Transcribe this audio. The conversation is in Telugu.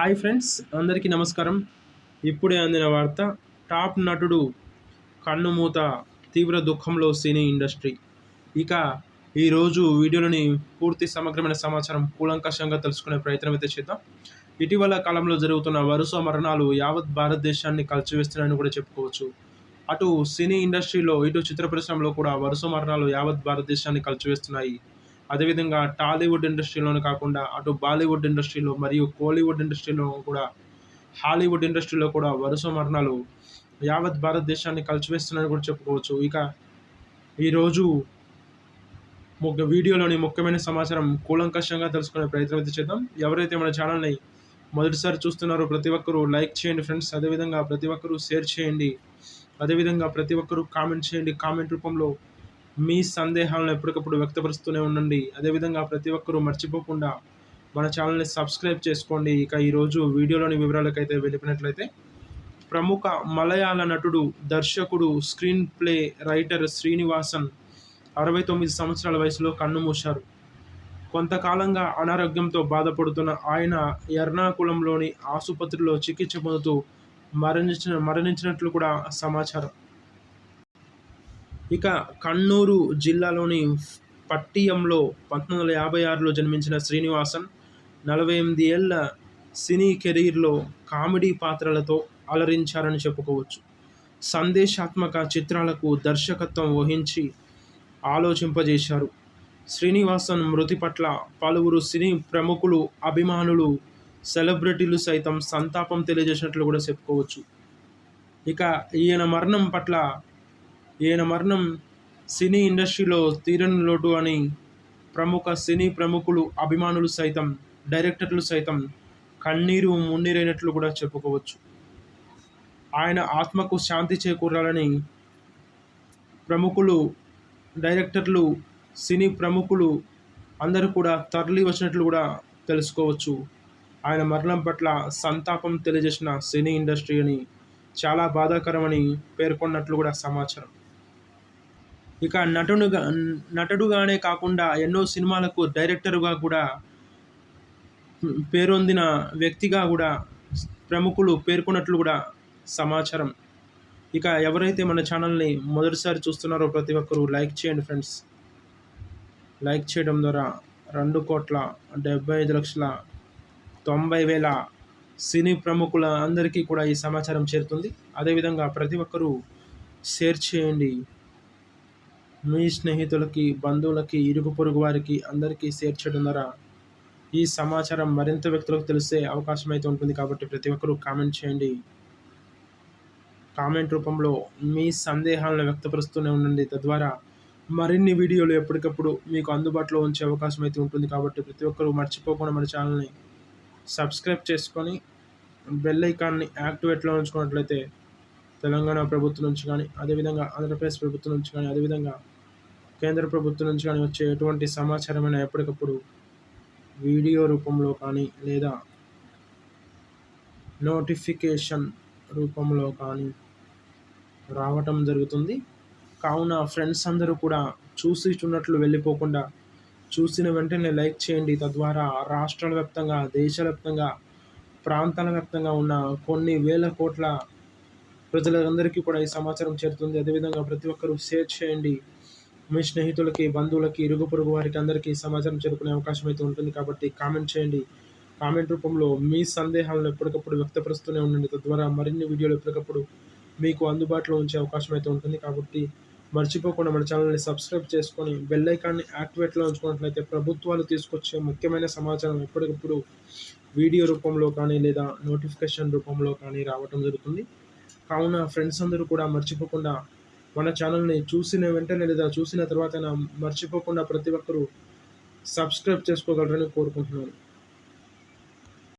హాయ్ ఫ్రెండ్స్ అందరికీ నమస్కారం. ఇప్పుడే అందిన వార్త టాప్ నటుడు కన్నుమూత తీవ్ర దుఃఖంలో సినీ ఇండస్ట్రీ. ఇక ఈరోజు వీడియోలోని పూర్తి సమగ్రమైన సమాచారం కూలంకషంగా తెలుసుకునే ప్రయత్నం అయితే చేద్దాం. ఇటీవల కాలంలో జరుగుతున్న వరుస మరణాలు యావత్ భారతదేశాన్ని కలిచివేస్తున్నాయని కూడా చెప్పుకోవచ్చు. అటు సినీ ఇండస్ట్రీలో ఇటు చిత్ర పరిశ్రమలో కూడా వరుస మరణాలు యావత్ భారతదేశాన్ని కలిచివేస్తున్నాయి. అదేవిధంగా టాలీవుడ్ ఇండస్ట్రీలోనే కాకుండా అటు బాలీవుడ్ ఇండస్ట్రీలో మరియు కోలీవుడ్ ఇండస్ట్రీలో కూడా హాలీవుడ్ ఇండస్ట్రీలో కూడా వరుస మరణాలు యావత్ భారతదేశాన్ని కలిచివేస్తున్నాయని కూడా చెప్పుకోవచ్చు. ఇక ఈరోజు ముఖ్య వీడియోలోని ముఖ్యమైన సమాచారం కూలంకషంగా తెలుసుకునే ప్రయత్నం అయితే చేద్దాం. ఎవరైతే మన ఛానల్ని మొదటిసారి చూస్తున్నారో ప్రతి ఒక్కరూ లైక్ చేయండి ఫ్రెండ్స్. అదేవిధంగా ప్రతి ఒక్కరూ షేర్ చేయండి. అదేవిధంగా ప్రతి ఒక్కరూ కామెంట్ చేయండి. కామెంట్ రూపంలో మీ సందేహాలను ఎప్పటికప్పుడు వ్యక్తపరుస్తూనే ఉండండి. అదేవిధంగా ప్రతి ఒక్కరూ మర్చిపోకుండా మన ఛానల్ని సబ్స్క్రైబ్ చేసుకోండి. ఇక ఈరోజు వీడియోలోని వివరాలకైతే వెళ్ళిపోయినట్లయితే ప్రముఖ మలయాళ నటుడు దర్శకుడు స్క్రీన్ ప్లే రైటర్ శ్రీనివాసన్ అరవై తొమ్మిది సంవత్సరాల వయసులో కన్నుమూశారు కొంతకాలంగా అనారోగ్యంతో బాధపడుతున్న ఆయన ఎర్నాకుళంలోని ఆసుపత్రిలో చికిత్స పొందుతూ మరణించిన మరణించినట్లు కూడా సమాచారం. ఇక కన్నూరు జిల్లాలోని పట్టియంలో పంతొమ్మిది వందల యాభై ఆరులో జన్మించిన శ్రీనివాసన్ నలభై ఎనిమిది ఏళ్ళ సినీ కెరీర్లో కామెడీ పాత్రలతో అలరించారని చెప్పుకోవచ్చు. సందేశాత్మక చిత్రాలకు దర్శకత్వం వహించి ఆలోచింపజేశారు. శ్రీనివాసన్ మృతి పట్ల పలువురు సినీ ప్రముఖులు అభిమానులు సెలబ్రిటీలు సైతం సంతాపం తెలియజేసినట్లు కూడా చెప్పుకోవచ్చు. ఇక ఈయన మరణం పట్ల ఈయన మరణం సినీ ఇండస్ట్రీలో తీరని లోటు అని ప్రముఖ సినీ ప్రముఖులు అభిమానులు సైతం డైరెక్టర్లు సైతం కన్నీరు మున్నీరైనట్లు కూడా చెప్పుకోవచ్చు. ఆయన ఆత్మకు శాంతి చేకూరాలని ప్రముఖులు డైరెక్టర్లు సినీ ప్రముఖులు అందరూ కూడా తరలి వచ్చినట్లు కూడా తెలుసుకోవచ్చు. ఆయన మరణం పట్ల సంతాపం తెలియజేసిన సినీ ఇండస్ట్రీ అని చాలా బాధాకరమని పేర్కొన్నట్లు కూడా సమాచారం. ఇక నటుడుగా నటుడుగానే కాకుండా ఎన్నో సినిమాలకు డైరెక్టర్గా కూడా పేరొందిన వ్యక్తిగా కూడా ప్రముఖులు పేర్కొన్నట్లు కూడా సమాచారం. ఇక ఎవరైతే మన ఛానల్ని మొదటిసారి చూస్తున్నారో ప్రతి ఒక్కరూ లైక్ చేయండి ఫ్రెండ్స్. లైక్ చేయడం ద్వారా రెండు కోట్ల డెబ్బై ఐదు లక్షల తొంభై వేల సినీ ప్రముఖుల అందరికీ కూడా ఈ సమాచారం చేరుతుంది. అదేవిధంగా ప్రతి ఒక్కరూ షేర్ చేయండి. మీ స్నేహితులకి బంధువులకి ఇరుగు పొరుగు వారికి అందరికీ షేర్ చేయడం ద్వారా ఈ సమాచారం మరింత వ్యక్తులకు తెలిసే అవకాశం అయితే ఉంటుంది కాబట్టి ప్రతి ఒక్కరూ కామెంట్ చేయండి. కామెంట్ రూపంలో మీ సందేహాలను వ్యక్తపరుస్తూనే ఉండండి. తద్వారా మరిన్ని వీడియోలు ఎప్పటికప్పుడు మీకు అందుబాటులో ఉంచే అవకాశం అయితే ఉంటుంది కాబట్టి ప్రతి ఒక్కరూ మర్చిపోకుండా మన ఛానల్ని సబ్స్క్రైబ్ చేసుకొని బెల్ ఐకాన్ని యాక్టివేట్లో ఉంచుకున్నట్లయితే తెలంగాణ ప్రభుత్వం నుంచి కానీ అదేవిధంగా ఆంధ్రప్రదేశ్ ప్రభుత్వం నుంచి కానీ అదేవిధంగా కేంద్ర ప్రభుత్వం నుంచి కానీ వచ్చే ఎటువంటి సమాచారమైన ఎప్పటికప్పుడు వీడియో రూపంలో కానీ లేదా నోటిఫికేషన్ రూపంలో కానీ రావటం జరుగుతుంది. కావున ఫ్రెండ్స్ అందరూ కూడా చూసి చూన్నట్లు వెళ్ళిపోకుండా చూసిన వెంటనే లైక్ చేయండి. తద్వారా రాష్ట్రాల వ్యాప్తంగా దేశవ్యాప్తంగా ప్రాంతాల వ్యాప్తంగా ఉన్న కొన్ని వేల కోట్ల ప్రజలందరికీ కూడా ఈ సమాచారం చేరుతుంది. అదేవిధంగా ప్రతి ఒక్కరూ షేర్ చేయండి. మీ స్నేహితులకి బంధువులకి ఇరుగు పొరుగు వారికి అందరికీ సమాచారం చేరుకునే అవకాశం అయితే ఉంటుంది. కాబట్టి కామెంట్ చేయండి. కామెంట్ రూపంలో మీ సందేహాలను ఎప్పటికప్పుడు వ్యక్తపరుస్తూనే ఉండండి. తద్వారా మరిన్ని వీడియోలు ఎప్పటికప్పుడు మీకు అందుబాటులో ఉంచే అవకాశం అయితే ఉంటుంది. కాబట్టి మర్చిపోకుండా మన ఛానల్ని సబ్స్క్రైబ్ చేసుకొని బెల్ ఐకాన్ని యాక్టివేట్లో ఉంచుకున్నట్లయితే ప్రభుత్వాలు తీసుకొచ్చే ముఖ్యమైన సమాచారం ఎప్పటికప్పుడు వీడియో రూపంలో కానీ లేదా నోటిఫికేషన్ రూపంలో కానీ రావటం జరుగుతుంది. కావున ఫ్రెండ్స్ అందరూ కూడా మర్చిపోకుండా మన ఛానల్ని చూసిన వెంటనే లేదా చూసిన తర్వాత మర్చిపోకుండా ప్రతి ఒక్కరూ సబ్స్క్రైబ్ చేసుకోగలరని కోరుకుంటున్నాను.